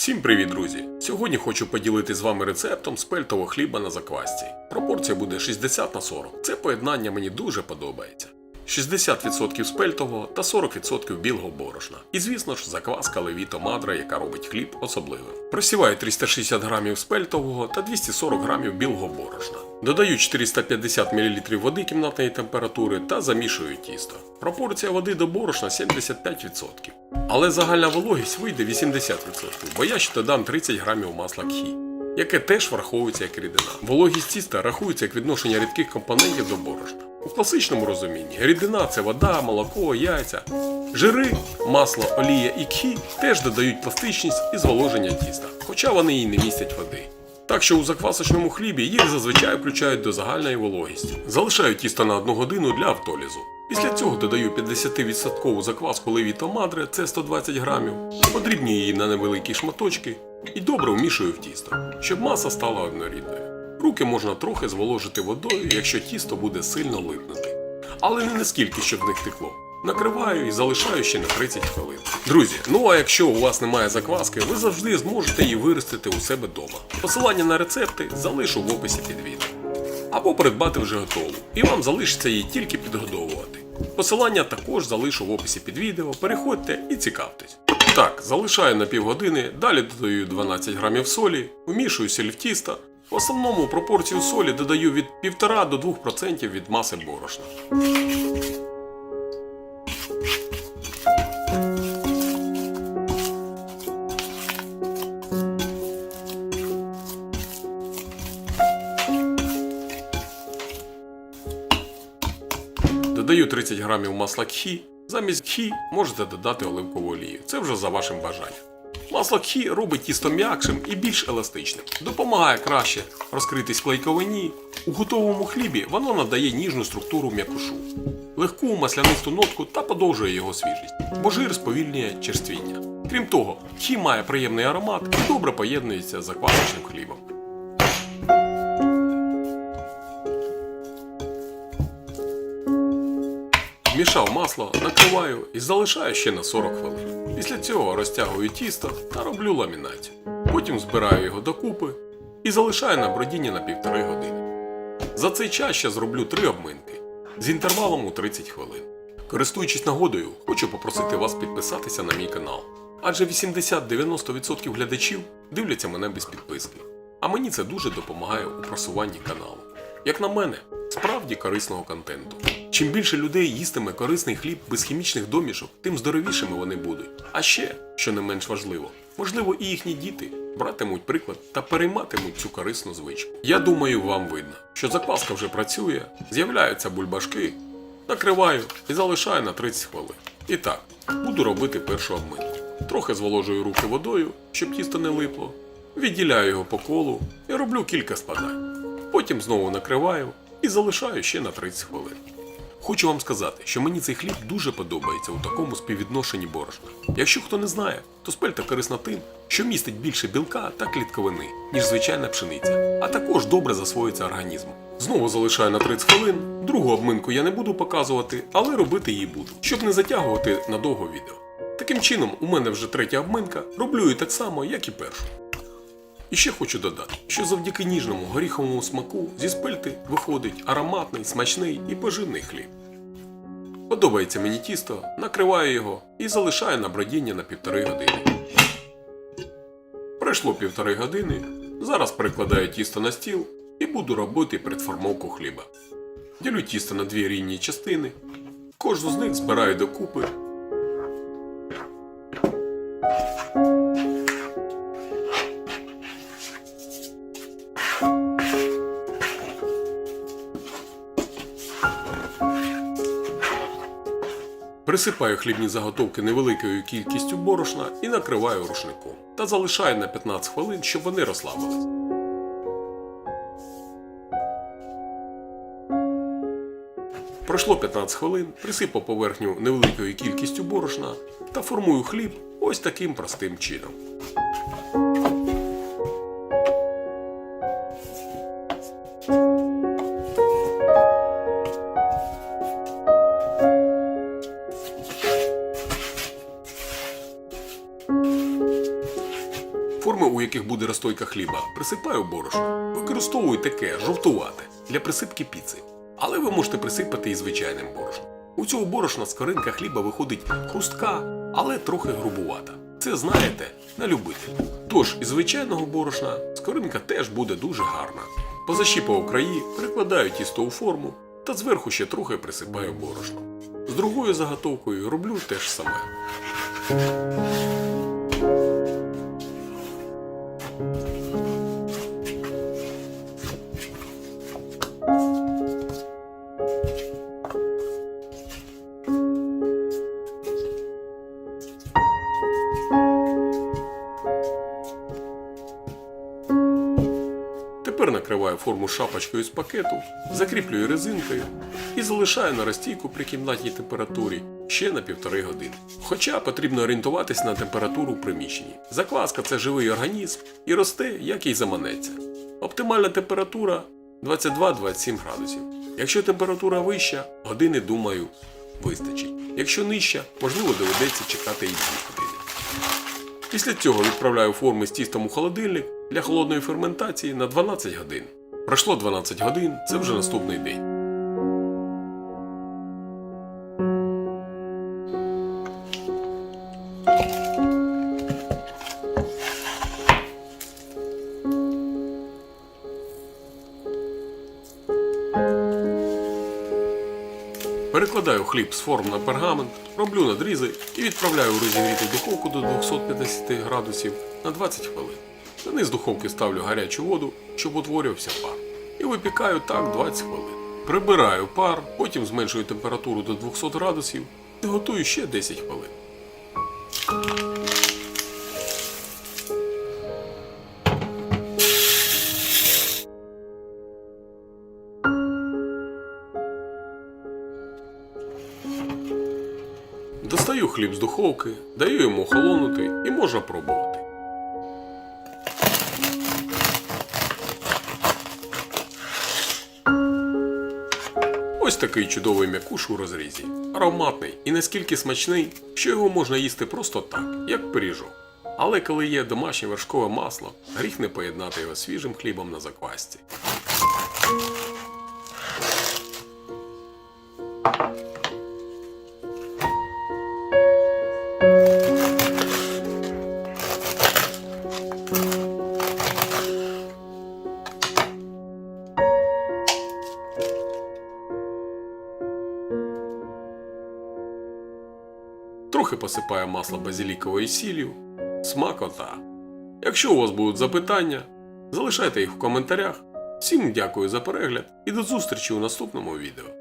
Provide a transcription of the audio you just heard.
Всім привіт, друзі! Сьогодні хочу поділити з вами рецептом спельтового хліба на заквасці. Пропорція буде 60 на 40. Це поєднання мені дуже подобається. 60% спельтового та 40% білого борошна. І звісно ж, закваска Левіто Мадра, яка робить хліб особливим. Просіваю 360 грамів спельтового та 240 грамів білого борошна. Додаю 450 мл води кімнатної температури та замішую тісто. Пропорція води до борошна 75%. Але загальна вологість вийде 80%, бо я ще додам 30 грамів масла кхі, яке теж враховується як рідина. Вологість тіста рахується як відношення рідких компонентів до борошна. У класичному розумінні рідина це вода, молоко, яйця. Жири, масло, олія і кхі теж додають пластичність і зволоження тіста, хоча вони і не містять води. Так що у заквасочному хлібі їх зазвичай включають до загальної вологісті. Залишаю тісто на 1 годину для автолізу. Після цього додаю 50% закваску Левіто Мадре, це 120 грамів, подрібнюю її на невеликі шматочки і добре вмішую в тісто, щоб маса стала однорідною. Руки можна трохи зволожити водою, якщо тісто буде сильно липнути. Але не наскільки, щоб в них текло. Накриваю і залишаю ще на 30 хвилин. Друзі, ну а якщо у вас немає закваски, ви завжди зможете її виростити у себе вдома. Посилання на рецепти залишу в описі під відео. Або придбати вже готову, і вам залишиться її тільки підгодовувати. Посилання також залишу в описі під відео, переходьте і цікавтесь. Так, залишаю на півгодини, далі додаю 12 грамів солі, вмішую сіль в тісто. В основному пропорцію солі додаю від 1,5 до 2% від маси борошна. Додаю 30 грамів масла кхі. Замість кхі можете додати оливкову олію. Це вже за вашим бажанням. Масло кхі робить тісто м'якшим і більш еластичним. Допомагає краще розкритись клейковині. У готовому хлібі воно надає ніжну структуру м'якушу, легку маслянисту нотку та подовжує його свіжість, бо жир сповільнює черствіння. Крім того, кхі має приємний аромат і добре поєднується з заквасочним хлібом. Вмішав масло, накриваю і залишаю ще на 40 хвилин. Після цього розтягую тісто та роблю ламінацію. Потім збираю його докупи і залишаю на бродіння на півтори години. За цей час ще зроблю три обминки з інтервалом у 30 хвилин. Користуючись нагодою, хочу попросити вас підписатися на мій канал. Адже 80-90% глядачів дивляться мене без підписки. А мені це дуже допомагає у просуванні каналу. Як на мене, справді корисного контенту. Чим більше людей їстиме корисний хліб без хімічних домішок, тим здоровішими вони будуть. А ще, що не менш важливо, можливо, і їхні діти братимуть приклад та перейматимуть цю корисну звичку. Я думаю, вам видно, що закваска вже працює, з'являються бульбашки, накриваю і залишаю на 30 хвилин. І так, буду робити першу обминку. Трохи зволожую руки водою, щоб тісто не липло, відділяю його по колу і роблю кілька складань. Потім знову накриваю і залишаю ще на 30 хвилин. Хочу вам сказати, що мені цей хліб дуже подобається у такому співвідношенні борошна. Якщо хто не знає, то спельта корисна тим, що містить більше білка та клітковини, ніж звичайна пшениця, а також добре засвоюється організмом. Знову залишаю на 30 хвилин. Другу обминку я не буду показувати, але робити її буду, щоб не затягувати надовго відео. Таким чином, у мене вже третя обминка, роблю її так само, як і першу. І ще хочу додати, що завдяки ніжному горіховому смаку зі спельти виходить ароматний, смачний і поживний хліб. Подобається мені тісто, накриваю його і залишаю на бродіння на півтори години. Пройшло півтори години. Зараз перекладаю тісто на стіл і буду робити предформовку хліба. Ділю тісто на дві рівні частини, кожну з них збираю докупи Присипаю хлібні заготовки невеликою кількістю борошна і накриваю рушником. Та залишаю на 15 хвилин, щоб вони розслабились. Пройшло 15 хвилин, присипав поверхню невеликою кількістю борошна та формую хліб ось таким простим чином. Розстойка хліба, присипаю борошно. Використовую таке жовтувате для присипки піци. Але ви можете присипати і звичайним борошном. У цього борошна скоринка хліба виходить хрустка, але трохи грубувата. Це знаєте на любителя. Тож із звичайного борошна скоринка теж буде дуже гарна. Позащіпав краї, перекладаю тісто у форму та зверху ще трохи присипаю борошном. З другою заготовкою роблю те ж саме. Форму шапочкою з пакету, закріплюю резинкою і залишаю на розстійку при кімнатній температурі ще на півтори години. Хоча потрібно орієнтуватись на температуру в приміщенні. Закваска це живий організм і росте, як їй заманеться. Оптимальна температура 22-27 градусів. Якщо температура вища, години, думаю, вистачить. Якщо нижча, можливо доведеться чекати і 2 години. Після цього відправляю форми з тістом у холодильник для холодної ферментації на 12 годин. Пройшло 12 годин, це вже наступний день. Перекладаю хліб з форм на пергамент, роблю надрізи і відправляю у розігріту духовку до 250 градусів на 20 хвилин. На низ духовки ставлю гарячу воду, щоб утворювався пар. Випікаю так 20 хвилин. Прибираю пар, потім зменшую температуру до 200 градусів і готую ще 10 хвилин. Достаю хліб з духовки, даю йому охолонути і можна пробувати. Ось такий чудовий м'якуш у розрізі. Ароматний і наскільки смачний, що його можна їсти просто так, як пиріжок. Але коли є домашнє вершкове масло, гріх не поєднати його свіжим хлібом на заквасці. Трохи посипаю масло базіліковою сіллю. Смакота. Якщо у вас будуть запитання, залишайте їх в коментарях. Всім дякую за перегляд і до зустрічі у наступному відео.